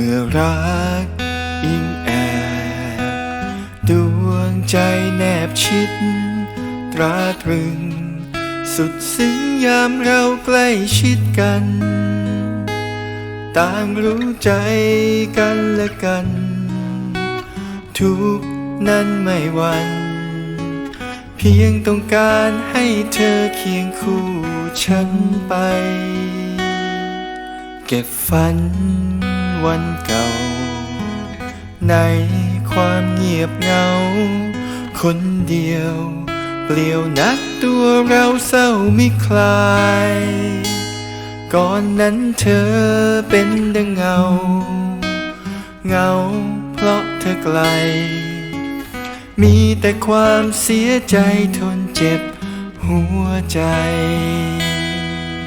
มื่อรักอิงแอบดวงใจแนบชิด ตราตรึง สุดซึ้งยามเราใกล้ชิดกัน ต่างรู้ใจกันและกัน ทุกนั้นไม่วัน เพียงต้องการให้เธอเคียงคู่ฉันไป เก็บฝัน วันเก่า ในความเงียบเหงา คนเดียว เปลี่ยวนักตัวเราเศร้าไม่คลาย ก่อนนั้นเธอเป็นดังเงา เงาเพราะเธอไกล มีแต่ความเสียใจทนเจ็บหัวใจ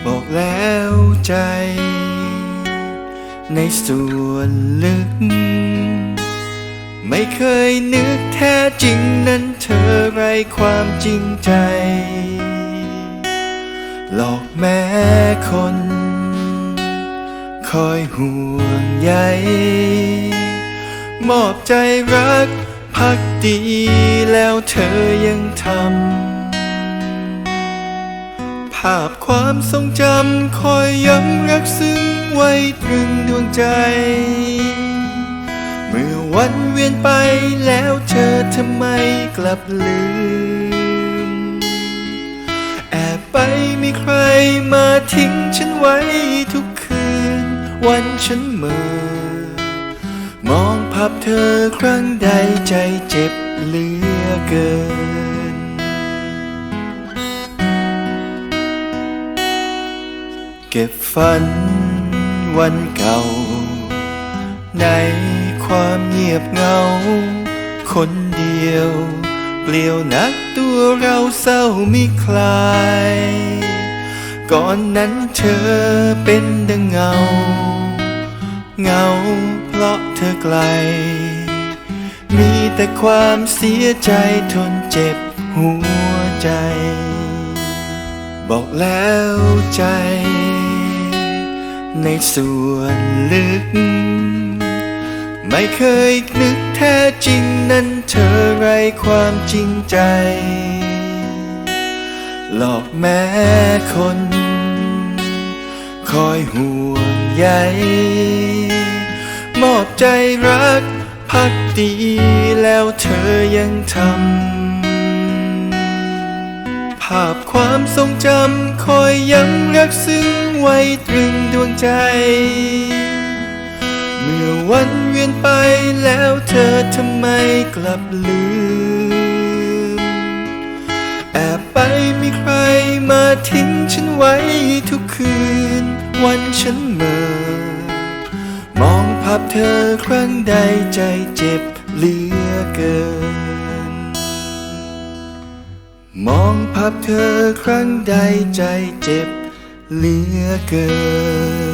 บอกแล้วใจ ในส่วนลึก ไม่เคยนึกแท้จริงนั้นเธอไรความจริงใจ หลอกแม้คน คอยห่วงใยมอบใจรักพักดีแล้วเธอยังทำ ภาพความทรงจำคอยย้ำรักซึ้งไว้ตรึงดวงใจ เมื่อวันเวียนไปแล้วเธอทำไมกลับลืม แอบไปมีใครมาทิ้งฉันไว้ทุกคืน วันฉันเมื่อ มองภาพเธอครั้งใดใจเจ็บเหลือเกิน เก็บฝันวันเก่า ในความเงียบเงา คนเดียว เปลี่ยวนักตัวเราเศร้าม่คลาย ก่อนนั้นเธอเป็นดังเงา เงาเพราะเธอไกล มีแต่ความเสียใจทนเจ็บหัวใจ บอกแล้วใจ ในส่วนลึก ไม่เคยนึกแท้จริงนั้นเธอไรความจริงใจ หลอกแม้คน คอยห่วงใยมอบใจรักพักดีแล้วเธอยังทำาพความทรงจำคอยย้ำรักซึ้งไว้ตรึงดวงใจ เมื่อวันเวียนไปแล้วเธอทำไมกลับลืม แอบไปมีใครมาทิ้งฉันไว้ทุกคืน วันฉันเมื่อ มองภาพเธอครั้งใดใจเจ็บเหลือเกิน มองภาพเธอครั้งใดใจเจ็บเหลือเกิน